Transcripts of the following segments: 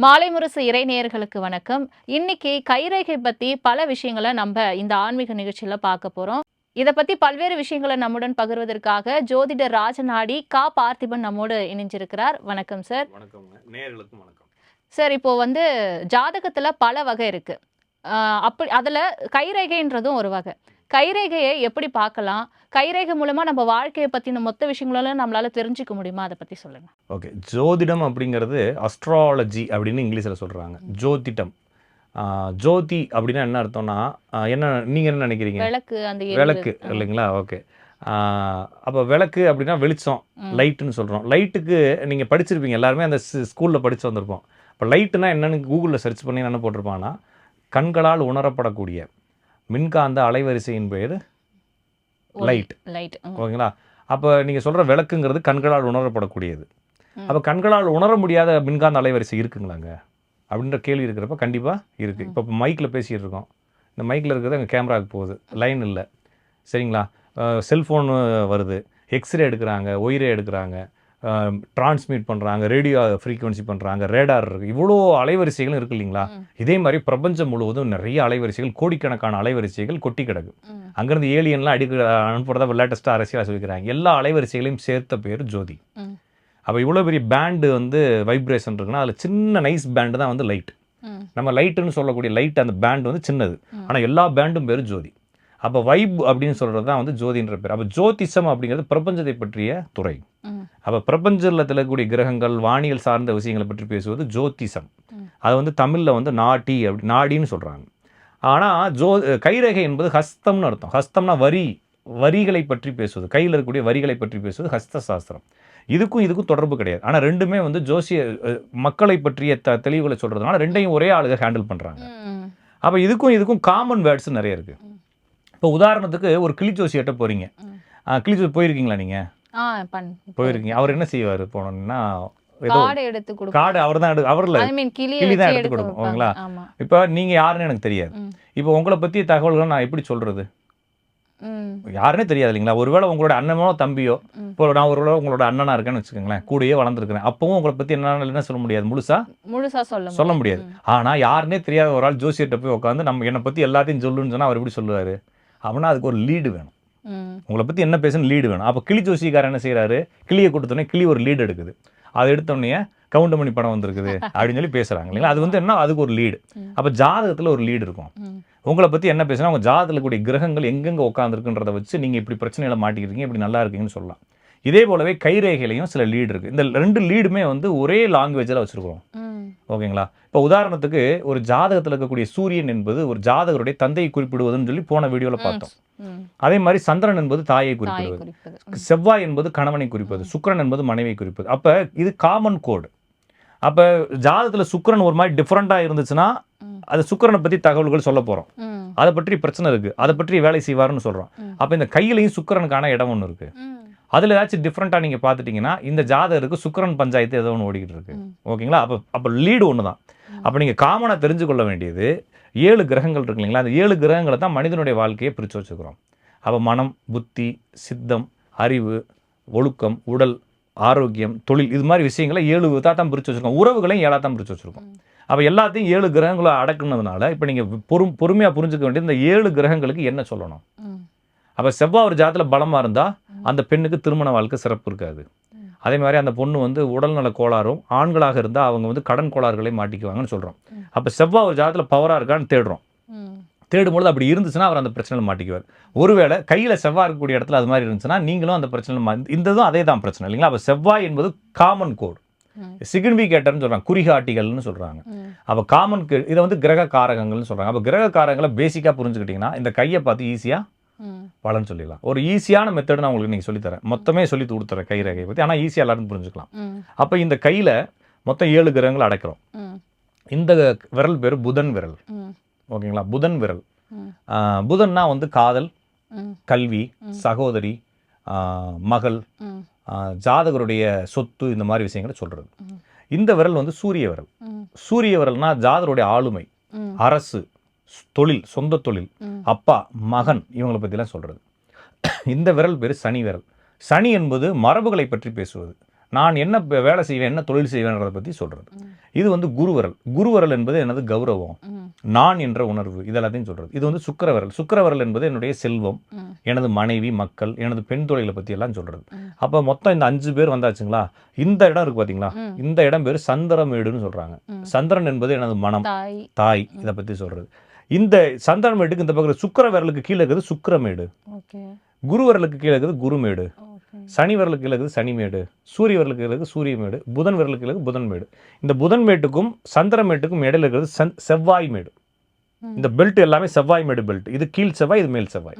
மாலை முரசு இறை நேயர்களுக்கு வணக்கம். இன்னைக்கு கைரேகை பத்தி பல விஷயங்களை நம்ம இந்த ஆன்மீக நிகழ்ச்சியில பார்க்க போறோம். இத பத்தி பல்வேறு விஷயங்களை நம்முடன் பகிர்வதற்காக ஜோதிடர் ராஜநாடி கா. பார்த்திபன் நம்மோடு இணைஞ்சிருக்கிறார். வணக்கம் சார். வணக்கம்ங்க. நேயர்களுக்கும் வணக்கம். சார் இப்போ வந்து ஜாதகத்துல பல வகை இருக்கு. அப்படி அதுல கைரேகைன்றதும் ஒரு வகை. கைரேகையை எப்படி பார்க்கலாம்? கைரேகை மூலமா நம்ம வாழ்க்கையை பத்தின மொத்த விஷயங்களும் நம்மளால தெரிஞ்சுக்க முடியுமா? அதை பத்தி சொல்லுங்க. ஓகே. ஜோதிடம் அப்படிங்கிறது அஸ்ட்ராலஜி அப்படின்னு இங்கிலீஷில் சொல்கிறாங்க ஜோதிடம். ஜோதி அப்படின்னா என்ன அர்த்தம்னா என்ன நீங்கள் என்ன நினைக்கிறீங்க? விளக்கு அந்த. விளக்கு. இல்லைங்களா? ஓகே. அப்போ விளக்கு அப்படின்னா வெளிச்சம். லைட்டுன்னு சொல்கிறோம் லைட்டுக்கு நீங்கள் படிச்சிருப்பீங்க. எல்லாருமே அந்த ஸ்கூலில் படித்து வந்திருப்போம். இப்போ லைட்டுனா என்னன்னு கூகுளில் சர்ச் பண்ணி என்ன போட்டிருப்பாங்கன்னா கண்களால் உணரப்படக்கூடிய மின்காந்த அலைவரிசையின் பேர் ஒளி. Light light. ஓகேங்களா? அப்போ நீங்கள் சொல்கிற விளக்குங்கிறது கண்களால் உணரப்படக்கூடியது. அப்போ கண்களால் உணர முடியாத மின்காந்த அலைவரிசை இருக்குங்களாங்க? அப்படின்ற கேள்வி இருக்கிறப்ப கண்டிப்பாக இருக்குது. இப்போ மைக்கில் பேசிகிட்டு இருக்கோம். இந்த மைக்கில் இருக்கிறது அங்கே கேமராவுக்கு போகுது. லைன் இல்லை. சரிங்களா? செல்ஃபோனு வருது. எக்ஸ்ரே எடுக்கிறாங்க ஒய்ரே எடுக்கிறாங்க. டிரான்ஸ்மிட் பண்ணுறாங்க ரேடியோ ஃப்ரீக்வன்சி பண்ணுறாங்க ரேடார் இருக்குது இவ்வளோ அலைவரிசைகளும் இருக்கு இல்லைங்களா. இதே மாதிரி பிரபஞ்சம் முழுவதும் நிறைய அலைவரிசைகள் கோடிக்கணக்கான அலைவரிசைகள் கொட்டி கிடக்கு. அங்கேருந்து ஏலியன்லாம் அடிக்க அனுப்புறதா லேட்டஸ்ட்டாக அரசியலாக சொல்லிக்கிறாங்க எல்லா அலைவரிசைகளையும் சேர்த்த பேர் ஜோதி. அப்போ இவ்வளோ பெரிய பேண்டு வந்து வைப்ரேஷன் இருக்குன்னா அதில் சின்ன நைஸ் பேண்டு தான் வந்து லைட். நம்ம லைட்டுன்னு சொல்லக்கூடிய லைட் அந்த பேண்ட் வந்து சின்னது. ஆனால் எல்லா பேண்டும் பேர் ஜோதி அப்போ வைப் அப்படின்னு சொல்கிறது தான் வந்து ஜோதின்ற பேர். அப்போ ஜோதிஷம் அப்படிங்கிறது பிரபஞ்சத்தை பற்றிய துறை. அப்போ பிரபஞ்சத்தில் இருக்கக்கூடிய கிரகங்கள் வானியல் சார்ந்த விஷயங்களை பற்றி பேசுவது ஜோதிஷம். அது வந்து தமிழில் வந்து நாட்டி அப்படி நாடின்னு சொல்கிறாங்க ஆனால் ஜோ கைரேகை என்பது ஹஸ்தம்னு அர்த்தம். ஹஸ்தம்னா வரி வரிகளை பற்றி பேசுவது. கையில் இருக்கக்கூடிய வரிகளை பற்றி பேசுவது ஹஸ்த சாஸ்திரம் இதுக்கும் இதுக்கும் தொடர்பு கிடையாது. ஆனால் ரெண்டுமே வந்து ஜோசிய மக்களை பற்றிய த தெளிவுகளை சொல்கிறதுனால ரெண்டையும் ஒரே ஆளுக ஹேண்டில் பண்ணுறாங்க. அப்போ இதுக்கும் இதுக்கும் காமன் வேர்ட்ஸ் நிறைய இருக்குது. இப்போ உதாரணத்துக்கு ஒரு கிளி ஜோசியிட்ட போகிறீங்க ம். கிளி ஜோசி போயிருக்கீங்களா நீங்கள் பண் போயிருக்கீங்க. அவர் என்ன செய்வார் போனோம்னா எடுத்து கொடுப்போம் கார்டு அவர் தான் ஐ மீன் கிளி தான் எடுத்து கொடுக்கும். ஓகேங்களா? இப்போ நீங்கள் யாருன்னு எனக்கு தெரியாது. இப்போ உங்களை பற்றிய தகவல்களை நான் எப்படி சொல்கிறது ம். யாருன்னே தெரியாது இல்லைங்களா? ஒருவேளை உங்களோட அண்ணனோ தம்பியோ. இப்போ நான் ஒருவேளை உங்களோட அண்ணனா இருக்கேன்னு வச்சுக்கோங்களேன் கூடயே வளர்ந்துருக்கிறேன். அப்பவும் உங்களை பற்றி என்ன என்ன சொல்ல முடியாது? முழுசா? முழுசா சொல்ல சொல்ல முடியாது. ம். ஆனால் யாருன்னே தெரியாத ஒரு ஆள் ஜோசியர்கிட்ட போய் உட்காந்து நம்ம என்னை பற்றி எல்லாத்தையும் சொல்லுன்னு சொன்னால் அவர் எப்படி சொல்லுவார்? அப்படின்னா அதுக்கு ஒரு லீடு வேணும். உங்களை பற்றி என்ன பேசுன்னு லீடு வேணும். அப்போ கிளி ஜோசிக்காரர் என்ன செய்கிறாரு கிளியை கொடுத்தோன்னே கிளி ஒரு லீடு எடுக்குது. அதை எடுத்தோடனே கவுண்டமணி படம் வந்திருக்குது அப்படின்னு சொல்லி பேசுகிறாங்க இல்லைங்களா? அது வந்து என்ன? அதுக்கு ஒரு லீடு. அப்போ ஜாதகத்தில் ஒரு லீடு இருக்கும். உங்களை பற்றி என்ன பேசுனா உங்கள் ஜாதகத்தில் கூடிய கிரகங்கள் எங்கெங்கே உட்காந்துருக்குன்றதை வச்சு நீங்கள் இப்படி பிரச்சனைகளை மாட்டிக்கிறீங்க இப்படி நல்லா இருக்கீங்கன்னு சொல்லலாம். இதே போலவே கைரேகையிலையும் சில லீடு இருக்குது இந்த ரெண்டு லீடுமே வந்து ஒரே லாங்குவேஜில் வச்சுருக்கோம். ஓகேங்களா இப்போ உதாரணத்துக்கு ஒரு ஜாதகத்தில் இருக்கக்கூடிய சூரியன் என்பது ஒரு ஜாதகருடைய தந்தையை குறிப்பிடுவதுன்னு சொல்லி போன வீடியோவில் பார்த்தோம். அதே மாதிரி சந்திரன் என்பது தாயை குறிப்பிடுவது. செவ்வாய் என்பது கணவனை குறிப்பது சுக்கிரன் என்பது மனைவியை குறிப்பது அப்போ இது காமன் கோடு அப்போ ஜாதகத்தில் சுக்கிரன் ஒரு மாதிரி டிஃப்ரெண்ட்டாக இருந்துச்சுன்னா. அது சுக்கிரனை பற்றி தகவல்கள் சொல்ல போகிறோம். அதை பற்றி பிரச்சனை இருக்குது அதை பற்றி வேலை செய்வார்னு சொல்கிறோம். அப்போ இந்த கையிலையும் சுக்கிரனுக்கான இடம் ஒன்று இருக்குது. அதில் ஏதாச்சும் டிஃப்ரெண்ட்டாக நீங்கள் பார்த்துட்டிங்கன்னா இந்த ஜாதகருக்கு சுக்கிரன் பஞ்சாயத்து ஏதோ ஒன்று ஓடிக்கிட்டு இருக்கு. ஓகேங்களா அப்போ அப்போ லீடு ஒன்று தான். அப்போ நீங்கள் காமனாக தெரிஞ்சு கொள்ள வேண்டியது ஏழு கிரகங்கள் இருக்கு இல்லைங்களா அந்த ஏழு கிரகங்களை தான் மனிதனுடைய வாழ்க்கையை பிரித்து வச்சுக்கிறோம் அப்போ மனம் புத்தி சித்தம் அறிவு ஒழுக்கம் உடல் ஆரோக்கியம் தொழில் இது மாதிரி விஷயங்களை ஏழு விதா தான் பிரித்து வச்சுருக்கோம் உறவுகளையும் ஏழாக தான் பிரித்து வச்சுருக்கோம். அப்போ எல்லாத்தையும் ஏழு கிரகங்களை அடக்குனதுனால இப்போ நீங்கள் பொறும் பொறுமையாக புரிஞ்சுக்க வேண்டியது இந்த ஏழு கிரகங்களுக்கு என்ன சொல்லணும். அப்போ செவ்வாய் ஒரு ஜாதத்தில் பலமாக இருந்தால் அந்த பெண்ணுக்கு திருமண வாழ்க்கை சிறப்பு இருக்காது. அதே மாதிரி அந்த பொண்ணு வந்து உடல்நல கோளாறும் ஆண்களாக இருந்தால் அவங்க வந்து கடன் கோளாறுகளை மாட்டிக்குவாங்கன்னு சொல்கிறோம் அப்போ செவ்வாய் ஒரு ஜாதத்தில் பவராக இருக்கான்னு தேடுறோம். தேடும்பொழுது அப்படி இருந்துச்சுன்னா அவர் அந்த பிரச்சனையில் மாட்டிக்குவார். ஒருவேளை கையில் செவ்வாய் இருக்கக்கூடிய இடத்துல அது மாதிரி இருந்துச்சுன்னா நீங்களும் அந்த பிரச்சனையில் மா இந்த இதுவும் அதே தான் பிரச்சனை இல்லைங்களா? அப்போ செவ்வாய் என்பது காமன் கோடு ம். சிக்னிஃபிகேட்டர்னு சொல்கிறாங்க குறிகாட்டிகள்னு சொல்கிறாங்க அப்போ காமன் இதை வந்து கிரக காரகங்கள்னு சொல்கிறாங்க அப்போ கிரக காரகங்களை பேசிக்காக புரிஞ்சுக்கிட்டிங்கன்னா இந்த கையை பார்த்து ஈஸியாக பலன் சொல்லிடலாம் ஒரு ஈஸியான மெத்தட் நான் உங்களுக்கு நீங்கள் சொல்லித்தரேன் மொத்தமே சொல்லி கொடுத்துறேன் கை ரேகையை பற்றி ஆனால் ஈஸியாக எல்லாரும் புரிஞ்சுக்கலாம். அப்போ இந்த கையில் மொத்தம் ஏழு கிரகங்கள் அடைக்கிறோம். இந்த விரல் பேர் புதன் விரல். ஓகேங்களா புதன் விரல் புதன்னா வந்து காதல். கல்வி. சகோதரி மகள் ஜாதகருடைய சொத்து இந்த மாதிரி விஷயங்களை சொல்கிறது. இந்த விரல் வந்து சூரிய விரல். சூரிய விரல்னா ஜாதகருடைய ஆளுமை. அரசு தொழில் சொந்த தொழில். அப்பா மகன் இவங்களை பற்றிலாம் சொல்கிறது இந்த விரல் பேர் சனி விரல். சனி என்பது மரபுகளை பற்றி பேசுவது. நான் என்ன வேலை செய்வேன் என்ன தொழில் செய்வேன்றதை பற்றி சொல்கிறது இது வந்து குருவரல் குருவரல் என்பது எனது கௌரவம். நான் என்ற உணர்வு. இதெல்லாத்தையும் சொல்கிறது இது வந்து சுக்கரவரல் சுக்கரவரல் என்பது என்னுடைய செல்வம். எனது மனைவி மக்கள் எனது பெண் தொழிலை பற்றி எல்லாம் சொல்கிறது. அப்போ மொத்தம் இந்த அஞ்சு பேர் வந்தாச்சுங்களா? இந்த இடம் இருக்கு பார்த்தீங்களா. இந்த இடம் பேர் சந்திரமேடுன்னு சொல்கிறாங்க. சந்திரன் என்பது எனது மனம். தாய். தாய். இதை பற்றி சொல்கிறது இந்த சந்திரமேட்டுக்கு இந்த பக்கம் சுக்கர விரலுக்கு கீழே இருக்குது சுக்கிரமேடு. குரு விரலுக்கு கீழே இருக்குது குருமேடு. சனி விரலுக்கு கீழே இருக்குது சனிமேடு. சூரிய விரலுக்கு கீழே இருக்குது சூரியமேடு. புதன் விரலுக்கு கீழே இருக்குது புதன்மேடு. இந்த புதன்மேட்டுக்கும் சந்திரமேட்டுக்கும் இடையில இருக்கிறது சந் செவ்வாய் மேடு. இந்த பெல்ட் எல்லாமே செவ்வாய் மேடு பெல்ட் இது கீழ் செவ்வாய் இது மேல் செவ்வாய்.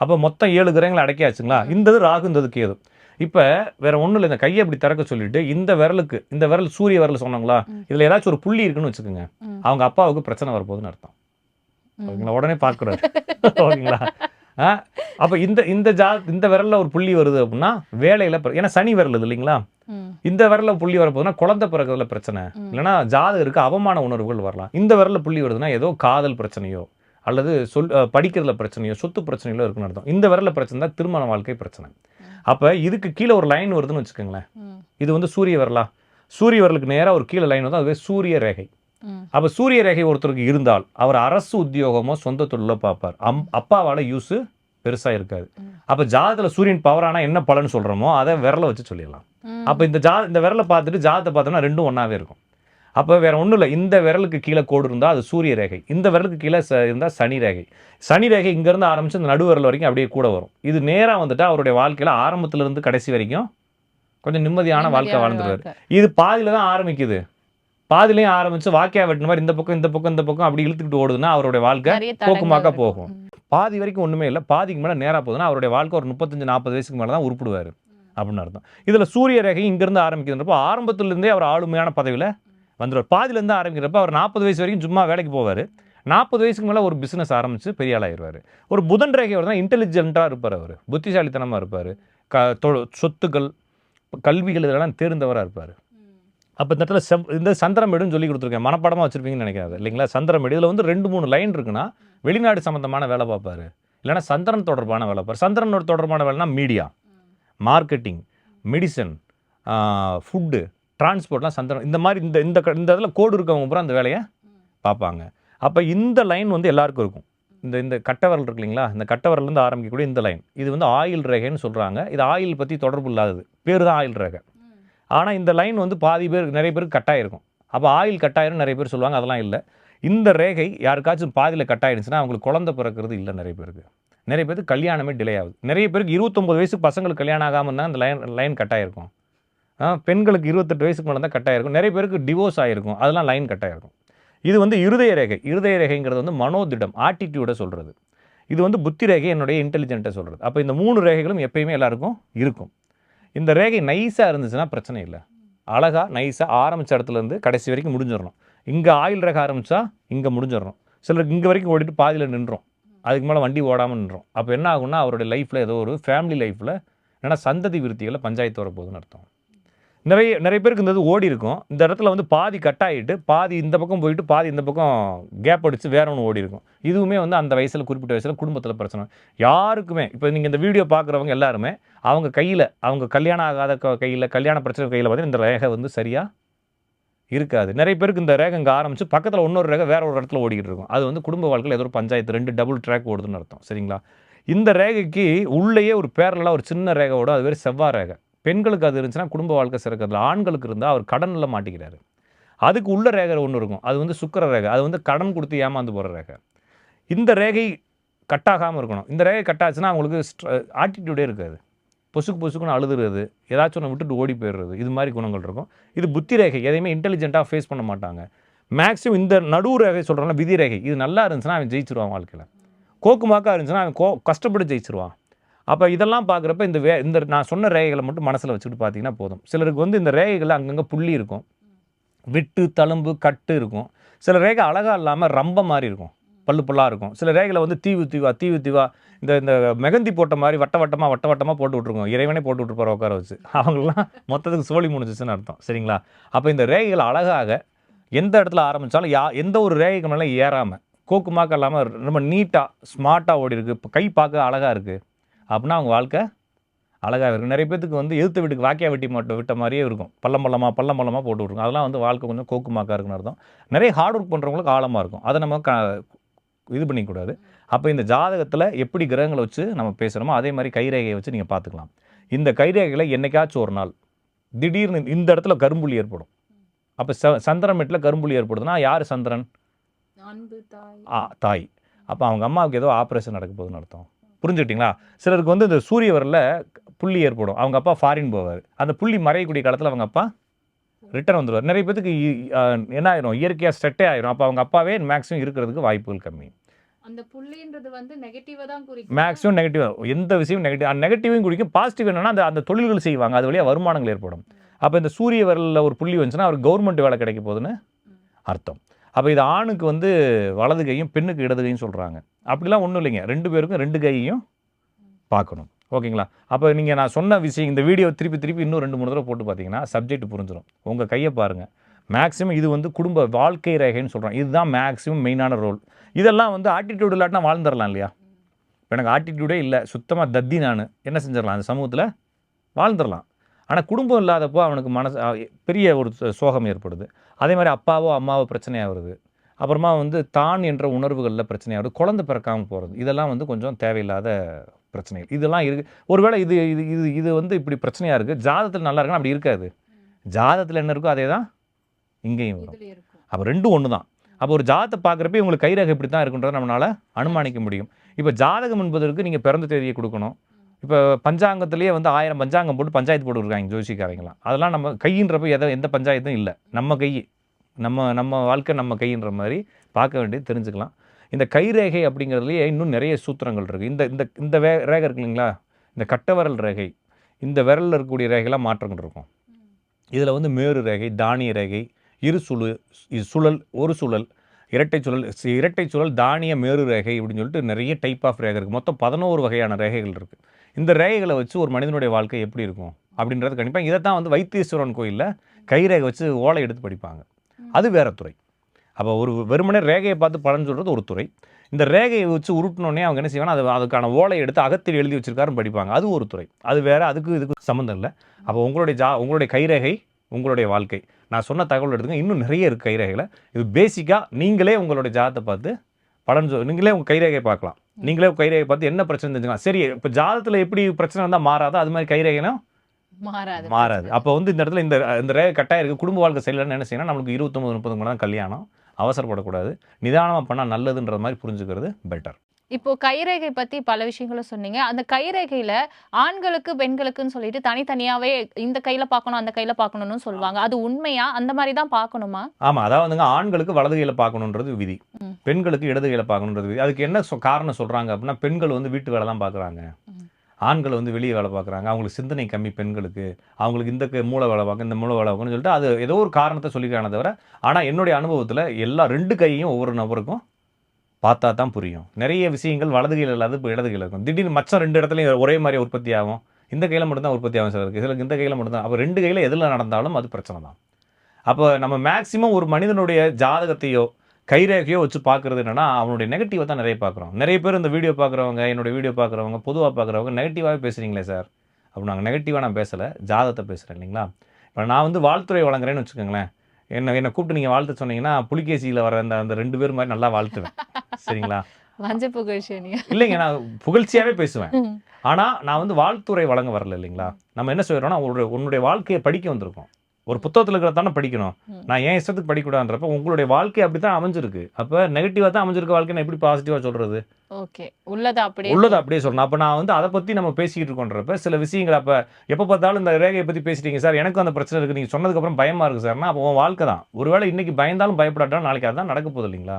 அப்போ மொத்தம் ஏழு கிரகங்களை அடக்கியாச்சுங்களா? இந்த இது ராகு இந்த இது கேது இப்போ வேற ஒன்றும் இல்லை இந்த கையை இப்படி திறக்க சொல்லிட்டு இந்த விரலுக்கு இந்த விரல் சூரிய விரல் சொன்னாங்களா. இதில் ஏதாச்சும் ஒரு புள்ளி இருக்குன்னு வச்சுக்கோங்க. அவங்க அப்பாவுக்கு பிரச்சனை வரப்போகுதுன்னு அர்த்தம். ஓகேங்களா உடனே பார்க்குறாரு ஓகேங்களா? அப்போ இந்த இந்த ஜா இந்த விரல்ல ஒரு புள்ளி வருது அப்படின்னா வேலையில் ஏன்னா சனி விரல் இது இல்லைங்களா. இந்த விரல்ல புள்ளி வரப்போகுதுன்னா குழந்தை பிறகுறதுல பிரச்சனை. ம். இல்லைன்னா ஜாதகருக்கு அவமான உணர்வுகள் வரலாம். இந்த விரல்ல புள்ளி வருதுன்னா ஏதோ காதல் பிரச்சனையோ அல்லது சொல் படிக்கிறதுல பிரச்சனையோ சொத்து பிரச்சனைகளோ இருக்குன்னு அர்த்தம். இந்த விரல்ல பிரச்சனை தான் திருமண வாழ்க்கை பிரச்சனை. அப்போ இதுக்கு கீழே ஒரு லைன் வருதுன்னு வச்சுக்கோங்களேன். இது வந்து சூரிய விரலா? சூரிய விரலுக்கு நேராக ஒரு கீழே லைன் வந்து அதுவே சூரிய ரேகை. அப்போ சூரிய ரேகை ஒருத்தருக்கு இருந்தால் அவர் அரசு உத்தியோகமோ சொந்த தொழிலோ பார்ப்பார். அம் அப்பாவால் யூஸு பெருசாக இருக்காது. அப்போ ஜாதத்தில் சூரியன் பவரானா என்ன பலன் சொல்கிறோமோ அதை விரலை வச்சு சொல்லிடலாம். அப்போ இந்த ஜா இந்த விரலை பார்த்துட்டு ஜாதத்தை பார்த்தோம்னா ரெண்டும் ஒன்றாவே இருக்கும். அப்போ வேற ஒன்றும் இல்லை. இந்த விரலுக்கு கீழே கோடு இருந்தால் அது சூரிய ரேகை இந்த விரலுக்கு கீழே ச இருந்தால் சனி ரேகை சனி ரேகை இங்கேருந்து ஆரம்பிச்சு இந்த நடு விரல் வரைக்கும் அப்படியே கூட வரும். இது நேராக வந்துட்டா அவருடைய வாழ்க்கையில் ஆரம்பத்துல இருந்து கடைசி வரைக்கும் கொஞ்சம் நிம்மதியான வாழ்க்கை வாழ்ந்துருவாரு. இது பாதியில தான் ஆரம்பிக்குது. பாதிலையும் ஆரம்பிச்சு வாக்கியா வெட்டின மாதிரி இந்த பக்கம் இந்த பக்கம் இந்த பக்கம் அப்படி இழுத்துக்கிட்டு ஓடுதுன்னா அவருடைய வாழ்க்கை போக்குமாக்கா போகும். பாதி வரைக்கும் ஒன்றுமே இல்லை. பாதிக்கு மேலே நேராக போகுதுன்னா அவருடைய வாழ்க்கை ஒரு முப்பத்தஞ்சு நாற்பது வயசுக்கு மேலே தான் உருப்பிடுவார். அப்படின்னு அர்த்தம். இதில் சூரிய ரேகை இங்கேருந்து ஆரம்பிக்கிறப்போ ஆரம்பத்துலேருந்தே அவர் ஆளுமையான பதவியில் வந்துடுவார் பாதியிலேருந்து ஆரம்பிக்கிறப்ப அவர் நாற்பது வயசு வரைக்கும் சும்மா வேலைக்கு போவார். நாற்பது வயசுக்கு மேலே ஒரு பிஸ்னஸ் ஆரம்பித்து பெரிய ஆளாயிருவார் ஒரு புதன் ரேகை வருதுன்னா இன்டெலிஜென்ட்டாக இருப்பார் அவர். புத்திசாலித்தனமாக இருப்பார். க தொ- சொத்துக்கள் கல்விகள் இதெல்லாம் தேர்ந்தவராக இருப்பார். அப்போ இந்த இடத்துல செவ் இந்த சந்திரமேடுன்னு சொல்லி கொடுத்துருக்கேன். மனப்பாடமாக வச்சுருப்பீங்கன்னு நினைக்காது இல்லைங்களா? சந்திரமேடு. இதில் வந்து ரெண்டு மூணு லைன் இருக்குன்னா வெளிநாடு சம்மந்தமான வேலை பார்ப்பார். இல்லைன்னா சந்திரன் தொடர்பான வேலை பார்ப்பார். சந்திரனோட தொடர்பான வேலைனா மீடியா மார்க்கெட்டிங் மெடிசன் ஃபுட்டு டிரான்ஸ்போர்ட்லாம் சந்திரன். இந்த மாதிரி இந்த இந்த க- இந்த இதில் கோடு இருக்கவங்க பூரா அந்த வேலையை பார்ப்பாங்க. அப்போ இந்த லைன் வந்து எல்லாருக்கும் இருக்கும். இந்த இந்த கட்டவரல் இருக்கு இல்லைங்களா? இந்த கட்டவரலேருந்து ஆரம்பிக்கக்கூடிய இந்த லைன் இது வந்து ஆயில் ரேகைன்னு சொல்கிறாங்க இது ஆயில் பற்றி தொடர்பு இல்லாதது. பேர் தான் ஆயில் ரேகை. ஆனால் இந்த லைன் வந்து பாதி பேர் நிறைய பேருக்கு கட்டாயிருக்கும் அப்போ ஆயில் கட்டாயிரும் நிறைய பேர் சொல்லுவாங்க அதெல்லாம் இல்லை. இந்த ரேகை யாருக்காச்சும் பாதியில் கட்டாயிருந்துச்சுன்னா அவங்களுக்கு குழந்தை பிறக்கிறது இல்லை நிறைய பேருக்கு. நிறைய பேருக்கு கல்யாணமே டிலே ஆகுது. நிறைய பேருக்கு இருபத்தொம்பது வயசுக்கு பசங்களுக்கு கல்யாணம் ஆகாமல் இருந்தால் அந்த லைன் லைன் கட்டாயிருக்கும் பெண்களுக்கு இருபத்தெட்டு வயசுக்கு மேலே தான் கட்டாயிருக்கும் நிறைய பேருக்கு டிவோர்ஸ் ஆகிருக்கும் அதெல்லாம் லைன் கட்டாயிருக்கும் இது வந்து இருதய ரேகை. இருதய ரேகைங்கிறது வந்து மனோதிடம் ஆட்டிடியூடை சொல்கிறது இது வந்து புத்தி ரேகை என்னுடைய இன்டெலிஜென்ட்டை சொல்கிறது அப்போ இந்த மூணு ரேகைகளும் எப்பயுமே எல்லாருக்கும் இருக்கும். இந்த ரேகை நைஸாக இருந்துச்சுன்னா பிரச்சனை இல்லை. அழகாக நைஸாக ஆரம்பித்த இடத்துலேருந்து கடைசி வரைக்கும் முடிஞ்சிடணும். இங்கே ஆயில் ரேகை ஆரம்பித்தா இங்கே முடிஞ்சிடணும். சிலருக்கு இங்கே வரைக்கும் ஓடிட்டு பாதியில் நின்றோம். அதுக்கு மேலே வண்டி ஓடாமல் நின்றோம். அப்போ என்ன ஆகும்னா அவருடைய லைஃப்பில் ஏதோ ஒரு ஃபேமிலி லைஃப்பில் என்னென்னா சந்ததி விருத்திகளை பஞ்சாயத்து வரப்போகுதுன்னு அர்த்தம். நிறைய நிறைய பேருக்கு இந்த இது ஓடி இருக்கும். இந்த இடத்துல வந்து பாதி கட் ஆகிட்டு பாதி இந்த பக்கம் போயிட்டு பாதி இந்த பக்கம் கேப் அடித்து வேற ஒன்று ஓடி இருக்கும். இதுவுமே வந்து அந்த வயசில் குறிப்பிட்ட வயசில் குடும்பத்தில் பிரச்சனை. யாருக்குமே இப்போ நீங்கள் இந்த வீடியோ பார்க்குறவங்க எல்லாருமே அவங்க கையில் அவங்க கல்யாணம் ஆகாத கையில் கல்யாண பிரச்சனை கையில் பார்த்தீங்கன்னா இந்த ரேகை வந்து சரியாக இருக்காது. நிறைய பேருக்கு இந்த ரேகை இங்கே ஆரம்பிச்சு பக்கத்தில் இன்னொரு ரேகை வேற ஒரு இடத்துல ஓடிக்கிட்டு இருக்கும். அது வந்து குடும்ப வாழ்க்கையில் ஏதோ ஒரு பஞ்சாயத்து ரெண்டு டபுள் ட்ராக் ஓடுதுன்னு அர்த்தம். சரிங்களா? இந்த ரேகைக்கு உள்ளேயே ஒரு பேரலாக ஒரு சின்ன ரேகை ஓடும் அது பேர் செவ்வாய் ரேகை. பெண்களுக்கு அது இருந்துச்சுன்னா குடும்ப வாழ்க்கை சிறக்கிறதுல ஆண்களுக்கு இருந்தால் அவர் கடனில் மாட்டிக்கிறாரு. அதுக்கு உள்ள ரேகை ஒன்று இருக்கும். அது வந்து சுக்கர ரேகை. அது வந்து கடன் கொடுத்து ஏமாந்து போகிற ரேகை. இந்த ரேகை கட்டாகாமல் இருக்கணும். இந்த ரேகை கட்டாச்சுன்னா அவங்களுக்கு ஆட்டிடியூடே இருக்காது. பொசுக்கு பொசுக்குன்னு அழுதுறது ஏதாச்சும் ஒன்று விட்டுட்டு ஓடி போயிடுறது இது மாதிரி குணங்கள் இருக்கும். இது புத்தி ரேகை. எதையுமே இன்டெலிஜென்ட்டாக ஃபேஸ் பண்ண மாட்டாங்க. மேக்ஸிமம் இந்த நடு ரேகை சொல்கிறோம்னா விதி ரேகை. இது நல்லா இருந்துச்சுன்னா அவன் ஜெயிச்சிருவான் வாழ்க்கையில். கோக்குமாக்கா இருந்துச்சுன்னா அவன் கோ கஷ்டப்பட்டு ஜெயிச்சிருவான். அப்போ இதெல்லாம் பார்க்குறப்ப இந்த வே இந்த நான் சொன்ன ரேகைகளை மட்டும் மனசில் வச்சுட்டு பார்த்தீங்கன்னா போதும். சிலருக்கு வந்து இந்த ரேகைகள் அங்கங்கே புள்ளி இருக்கும். விட்டு தழும்பு கட்டு இருக்கும். சில ரேகை அழகாக இல்லாமல் ரம்ப மாதிரி இருக்கும். பல்லு பல்லாக இருக்கும். சில ரேகையில் வந்து தீவு தீவா தீவு தீவா இந்த இந்த மெகந்தி போட்ட மாதிரி வட்ட வட்டமாக வட்ட வட்டமாக போட்டு விட்ருக்கோம் இறைவனே போட்டு விட்டுருப்பார் உட்கார வச்சு. அவங்களாம் மொத்தத்துக்கு சோழி முடிஞ்சிச்சுன்னு அர்த்தம். சரிங்களா? அப்போ இந்த ரேகைகள் அழகாக எந்த இடத்துல ஆரம்பித்தாலும் யா எந்த ஒரு ரேகைக்கு மேலே ஏறாமல் கோக்குமாக்க இல்லாமல் ரொம்ப நீட்டாக ஸ்மார்ட்டாக ஓடி இருக்குது இப்போ கை பார்க்க அழகாக இருக்குது அப்படின்னா அவங்க வாழ்க்கை அழகாக இருக்கும். நிறைய பேத்துக்கு வந்து எதிர்த்த வீட்டுக்கு வாக்கியா வெட்டி மட்டும் விட்ட மாதிரியே இருக்கும். பள்ளம் பள்ளமாக பள்ளம் பள்ளமாக போட்டு விட்ருக்கும் அதெல்லாம் வந்து வாழ்க்கை கொஞ்சம் கோக்குமாக்கா இருக்குன்னு அர்த்தம். நிறைய ஹார்ட் ஒர்க் பண்ணுறவங்களுக்கு ஆழமாக இருக்கும். அதை நம்ம க இது பண்ணிக்கூடாது. அப்போ இந்த ஜாதகத்தில் எப்படி கிரகங்களை வச்சு நம்ம பேசுகிறோமோ அதே மாதிரி கைரேகையை வச்சு நீங்கள் பார்த்துக்கலாம். இந்த கைரேகையில் என்னைக்காச்சும் ஒரு நாள் திடீர்னு இந்த இடத்துல கரும்புள்ளி ஏற்படும். அப்போ ச சந்திரமேட்டில் கரும்புள்ளி ஏற்படுதுன்னா யார் சந்திரன்? ஆ தாய். அப்போ அவங்க அம்மாவுக்கு ஏதோ ஆப்ரேஷன் நடக்க போகுதுன்னு அர்த்தம். புரிஞ்சுக்கிட்டீங்களா? சிலருக்கு வந்து இந்த சூரிய வரல புள்ளி ஏற்படும். அவங்க அப்பா ஃபாரின் போவார். அந்த புள்ளி மறையக்கூடிய காலத்தில் அவங்க அப்பா ரிட்டர்ன் வந்துடுவார் நிறைய பேத்துக்கு என்ன ஆயிரும்? இயற்கையாக ஸ்டெட்டே ஆயிரும். அப்போ அவங்க அப்பாவே மேக்ஸிமம் இருக்கிறதுக்கு வாய்ப்புகள் கம்மி. அந்த புள்ளின்றது வந்து நெகட்டிவா தான் குறிக்கும். மேக்ஸிமம் நெகட்டிவ் எந்த விஷயம் நெகட்டிவ் அந்த நெகட்டிவையும் குறிக்கும். பாசிட்டிவ் என்னன்னா அந்த அந்த தொழில்கள் செய்வாங்க. அது வழியாக வருமானங்கள் ஏற்படும். அப்போ இந்த சூரிய வரலில் ஒரு புள்ளி வந்துச்சுன்னா அவர் கவர்மெண்ட் வேலை கிடைக்க போகுதுன்னு அர்த்தம். அப்போ இது ஆணுக்கு வந்து வலது கையும் பெண்ணுக்கு இடது கையும் சொல்கிறாங்க அப்படிலாம் ஒன்றும் இல்லைங்க. ரெண்டு பேருக்கும் ரெண்டு கையையும் பார்க்கணும். ஓகேங்களா? அப்போ நீங்கள் நான் சொன்ன விஷயம் இந்த வீடியோ திருப்பி திருப்பி இன்னும் ரெண்டு மூணு தடவை போட்டு பார்த்தீங்கன்னா சப்ஜெக்ட் புரிஞ்சிடும் உங்கள் கையை பாருங்கள் மேக்ஸிமம் இது வந்து குடும்ப வாழ்க்கை ரேகைன்னு சொல்கிறோம் இதுதான் மேக்ஸிமம் மெயினான ரோல் இதெல்லாம் வந்து ஆட்டிடியூட் இல்லாட்டினா வாழ்ந்துடலாம் இல்லையா? இப்போ எனக்கு ஆட்டிடியூடே இல்லை. சுத்தமாக தத்தி நான். என்ன செஞ்சிடலாம் அந்த சமூகத்தில் வாழ்ந்துடலாம் ஆனால் குடும்பம் இல்லாதப்போ அவனுக்கு மனசு பெரிய ஒரு சோகம் ஏற்படுது. அதே மாதிரி அப்பாவோ அம்மாவோ பிரச்சனையாக வருது. அப்புறமா வந்து தான் என்ற உணர்வுகளில் பிரச்சனையாக வருது. குழந்தை பிறக்காமல் போகிறது இதெல்லாம் வந்து கொஞ்சம் தேவையில்லாத பிரச்சனைகள். இதெல்லாம் இருக்குது ஒருவேளை இது இது இது இது வந்து இப்படி பிரச்சனையாக இருக்குது ஜாதகத்தில் நல்லா இருக்குன்னா அப்படி இருக்காது. ஜாதகத்தில் என்ன இருக்கோ அதே தான் இங்கேயும் வரும். அப்போ ரெண்டும் ஒன்று தான் அப்போ ஒரு ஜாதகத்தை பார்க்குறப்ப உங்களுக்கு கைரேகை இப்படி தான் இருக்குன்றதை நம்மளால் அனுமானிக்க முடியும். இப்போ ஜாதகம் என்பதற்கு நீங்கள் பிறந்த தேதியை கொடுக்கணும். இப்போ பஞ்சாங்கத்திலேயே வந்து ஆயிரம் பஞ்சாங்கம் போட்டு பஞ்சாயத்து போட்டு இருக்காங்க ஜோசிக்காரங்களாம் அதெல்லாம் நம்ம கையின்றப்ப எதை எந்த பஞ்சாயத்தும் இல்லை. நம்ம கை நம்ம நம்ம வாழ்க்கை நம்ம கையின்ற மாதிரி பார்க்க வேண்டியது தெரிஞ்சுக்கலாம். இந்த கைரேகை அப்படிங்கிறதுலையே இன்னும் நிறைய சூத்திரங்கள் இருக்குது இந்த இந்த இந்த வே ரேகை இருக்கு இல்லைங்களா? இந்த கட்டவிரல் ரேகை. இந்த விரலில் இருக்கக்கூடிய ரேகைலாம் மாற்றங்கள் இருக்கும். இதில் வந்து மேரு ரேகை தானிய ரேகை இரு சுழு சுழல் ஒரு சுழல் இரட்டை சுழல் இரட்டை சுழல் தானிய மேரு ரேகை அப்படின்னு சொல்லிட்டு நிறைய டைப் ஆஃப் ரேகை இருக்குது மொத்தம் பதினோரு வகையான ரேகைகள் இருக்குது இந்த ரேகைகளை வச்சு ஒரு மனிதனுடைய வாழ்க்கை எப்படி இருக்கும்? அப்படின்றது கண்டிப்பாக இதை தான் வந்து வைத்தீஸ்வரன் கோயிலில் கைரேகை வச்சு ஓலை எடுத்து படிப்பாங்க. அது வேற துறை. அப்போ ஒரு வெறுமனே ரேகையை பார்த்து பலன் சொல்கிறது ஒரு துறை. இந்த ரேகையை வச்சு உருட்டினோடனே அவங்க என்ன செய்வாங்க அது அதுக்கான ஓலை எடுத்து அகத்தில் எழுதி வச்சிருக்காருன்னு படிப்பாங்க. அது ஒரு துறை. அது வேற அதுக்கு இதுக்கு சம்மந்தம் இல்லை. அப்போ உங்களுடைய ஜா உங்களுடைய கைரேகை உங்களுடைய வாழ்க்கை. நான் சொன்ன தகவல் எடுத்துங்க இன்னும் நிறைய இருக்குது கைரேகையில். இது பேசிக்காக நீங்களே உங்களுடைய ஜாதத்தை பார்த்து பலன் சொல் நீங்களே உங்கள் கைரேகை பார்க்கலாம். நீங்களே கைரேகை பார்த்து என்ன பிரச்சனை தெரிஞ்சுக்கலாம். சரி இப்போ ஜாதத்தில் எப்படி பிரச்சனை வந்தால் மாறாதோ? அது மாதிரி கைரேகைனா மாறாது. மாறாது. அப்போ வந்து இந்த இடத்துல இந்த இந்த ரேகை கட்டாயம் இருக்குது குடும்ப வாழ்க்கை சரியில்லைன்னு என்ன செய்யணும் நம்மளுக்கு இருபத்தொம்பது முப்பது மணி தான் கல்யாணம். அவசரப்படக்கூடாது. நிதானமாக பண்ணால் நல்லதுன்ற மாதிரி புரிஞ்சுக்கிறது பெட்டர் இப்போ கைரேகை பத்தி பல விஷயங்களும் சொன்னீங்க. அந்த கைரேகையில ஆண்களுக்கு பெண்களுக்குன்னு சொல்லிட்டு தனித்தனியாவே இந்த கையில பார்க்கணும் அந்த கையில பார்க்கணும்னு சொல்லுவாங்க. அது உண்மையா? அந்த மாதிரி தான் பார்க்கணுமா? ஆமாம் அதாவதுங்க ஆண்களுக்கு வலது கையில் பார்க்கணுன்றது விதி. பெண்களுக்கு இடது கையில் பார்க்கணுன்றது விதி. அதுக்கு என்ன காரணம் சொல்கிறாங்க அப்படின்னா பெண்கள் வந்து வீட்டு வேலை தான் பார்க்குறாங்க. ஆண்கள் வந்து வெளியே வேலை பார்க்குறாங்க. அவங்களுக்கு சிந்தனை கம்மி பெண்களுக்கு. அவங்களுக்கு இந்த க- மூளை வேலை பார்க்க இந்த மூளை வேலை பார்க்கணும்னு சொல்லிட்டு அது ஏதோ ஒரு காரணத்தை சொல்லிக்கிறானே தவிர ஆனால் என்னுடைய அனுபவத்தில் எல்லா ரெண்டு கையையும் ஒவ்வொரு நபருக்கும் பார்த்தா தான் புரியும். நிறைய விஷயங்கள் வலது கையில் இல்லாத இப்போ இடது கையில் இருக்கும். திடீர்னு மச்சம் ரெண்டு இடத்துலையும் ஒரே மாதிரி உற்பத்தி ஆகும். இந்த கையில் மட்டும்தான் உற்பத்தி ஆகும் சிலருக்கு. சிலருக்கு இந்த கையில் மட்டும்தான். அப்போ ரெண்டு கையில் எதில் நடந்தாலும் அது பிரச்சனை தான். அப்போ நம்ம மேக்ஸிமம் ஒரு மனிதனுடைய ஜாதகத்தையோ கைரேகையோ வச்சு பார்க்குறது என்னன்னா அவனுடைய நெகட்டிவை தான் நிறைய பார்க்குறோம். நிறைய பேர் இந்த வீடியோ பார்க்குறவங்க என்னோட வீடியோ பார்க்குறவங்க பொதுவாக பார்க்குறவங்க நெகட்டிவாகவே பேசுகிறீங்களே சார் அப்போ நாங்கள் நெகட்டிவாக நான் பேசலை ஜாதகத்தை பேசுகிறேன் இல்லைங்களா? இப்போ நான் வந்து வாழ்த்துறை வழங்குறேன்னு வச்சுக்கோங்களேன். என்னை என்னை கூப்பிட்டு நீங்கள் வாழ்த்து சொன்னீங்கன்னா புலிகேசியில் வர அந்த அந்த ரெண்டு பேர் மாதிரி நல்லா வாழ்த்துவேன். சரிங்களா? வஞ்ச புகழ்ச்சியனியா இல்லைங்க நான் புகழ்ச்சியாகவே பேசுவேன். ஆனால் நான் வந்து வாழ்த்துறை வழங்க வரல இல்லைங்களா? நம்ம என்ன சொல்கிறோம்னா ஒரு உன்னுடைய வாழ்க்கையை படிக்க வந்திருக்கோம். ஒரு புத்தகத்தில் இருக்கிறத தானே படிக்கணும். நான் ஏன் இஷ்டத்துக்கு படிக்கூடாதுன்றப்ப உங்களுடைய வாழ்க்கை அப்படி தான் அமைஞ்சிருக்கு. அப்போ நெகட்டிவாக தான் அமைஞ்சிருக்க வாழ்க்கை நான் எப்படி பாசிட்டிவாக சொல்கிறது ஓகே. உள்ளதை அப்படியே உள்ளதை அப்படியே சொல்லணும். அப்போ நான் வந்து அதை பற்றி நம்ம பேசிக்கிட்டு இருக்கோன்றப்ப சில விஷயங்கள் அப்போ எப்போ பார்த்தாலும் இந்த ரேகையை பற்றி பேசிட்டீங்க சார் எனக்கும் அந்த பிரச்சனை இருக்குது நீங்கள் சொன்னதுக்கப்புறம் பயமாக இருக்குது சார்னா அப்போ உன் வாழ்க்கை தான். ஒருவேளை இன்னைக்கு பயந்தாலும் பயப்படாட்டாலும் நாளைக்கு அதான் நடக்க போகுது இல்லைங்களா.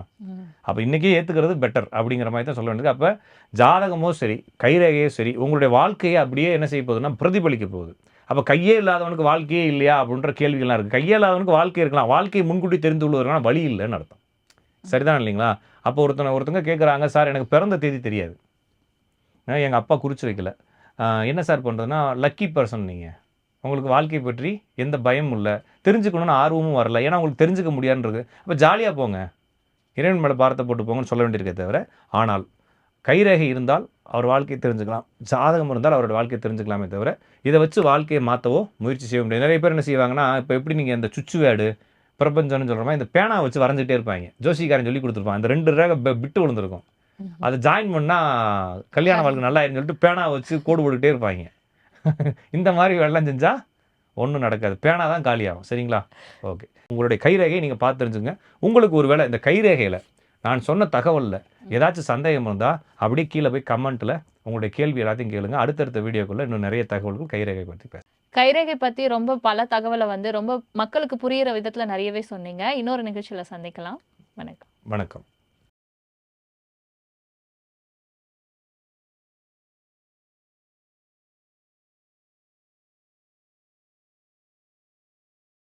அப்போ இன்றைக்கே ஏற்றுக்கிறது பெட்டர் அப்படிங்கிற மாதிரி தான் சொல்ல வேண்டியது. அப்போ ஜாதகமோ சரி கைரேகையோ சரி உங்களுடைய வாழ்க்கையை அப்படியே என்ன செய்ய போகுதுன்னா பிரதிபலிக்க போகுது. அப்போ கையே இல்லாதவனுக்கு வாழ்க்கையே இல்லையா அப்படின்ற கேள்விகள்லாம் இருக்குது கையே இல்லாதவனுக்கு வாழ்க்கை இருக்கலாம். வாழ்க்கையை முன்கூட்டி தெரிந்து கொள்வதற்கான வழி இல்லைன்னு அர்த்தம். சரிதான் இல்லைங்களா? அப்போ ஒருத்தனை ஒருத்தங்க கேட்குறாங்க சார் எனக்கு பிறந்த தேதி தெரியாது. எங்கள் அப்பா குறித்து வைக்கல. என்ன சார் பண்ணுறதுன்னா லக்கி பர்சன் நீங்கள் உங்களுக்கு வாழ்க்கை பற்றி எந்த பயமும் இல்லை. தெரிஞ்சுக்கணும்னு ஆர்வமும் வரல. ஏன்னா உங்களுக்கு தெரிஞ்சுக்க முடியாதுன்றது. அப்போ ஜாலியாக போங்க. இறைவன் மேலே பாரத்தை போட்டு போங்கன்னு சொல்ல வேண்டியிருக்கே தவிர ஆனால் கைரேகை இருந்தால் அவர் வாழ்க்கையை தெரிஞ்சுக்கலாம். ஜாதகம் இருந்தால் அவரோட வாழ்க்கையை தெரிஞ்சுக்கலாமே தவிர இதை வச்சு வாழ்க்கையை மாற்றவோ முயற்சி செய்ய முடியாது. நிறைய பேர் என்ன செய்வாங்கன்னா இப்போ எப்படி நீங்கள் இந்த சுச்சு வேடு பிரபஞ்சம்னு சொல்கிற மாதிரி இந்த பேனா வச்சு வரைஞ்சிட்டே இருப்பாங்க. ஜோசிக்காரன் சொல்லி கொடுத்துருப்பான். இந்த ரெண்டு ரேக பிட்டு விழுந்திருக்கும். அதை ஜாயின் பண்ணால் கல்யாண வாழ்க்கை நல்லா சொல்லிட்டு பேனா வச்சு கோடு போட்டுக்கிட்டே இருப்பாங்க. இந்த மாதிரி வேலைலாம் செஞ்சால் ஒன்றும் நடக்காது. பேனா தான் காலியாகும். சரிங்களா? ஓகே. உங்களுடைய கைரேகையை நீங்கள் பார்த்து தெரிஞ்சுங்க உங்களுக்கு ஒரு வேளை இந்த கைரேகையில் நான் சொன்ன தகவலில். ஏதாச்சும் சந்தேகம் இருந்தால் அப்படியே கீழே போய் கமெண்ட்டில் உங்களுடைய கேள்வி எல்லாத்தையும் கேளுங்க. அடுத்தடுத்த வீடியோக்குள்ளே இன்னும் நிறைய தகவல்கள் கைரேகை பற்றி பேச. கைரேகை பத்தி ரொம்ப பல தகவலை வந்து ரொம்ப மக்களுக்கு புரியிற விதத்துல நிறையவே சொன்னீங்க. இன்னொரு நிகழ்ச்சியில சந்திக்கலாம். வணக்கம். வணக்கம்.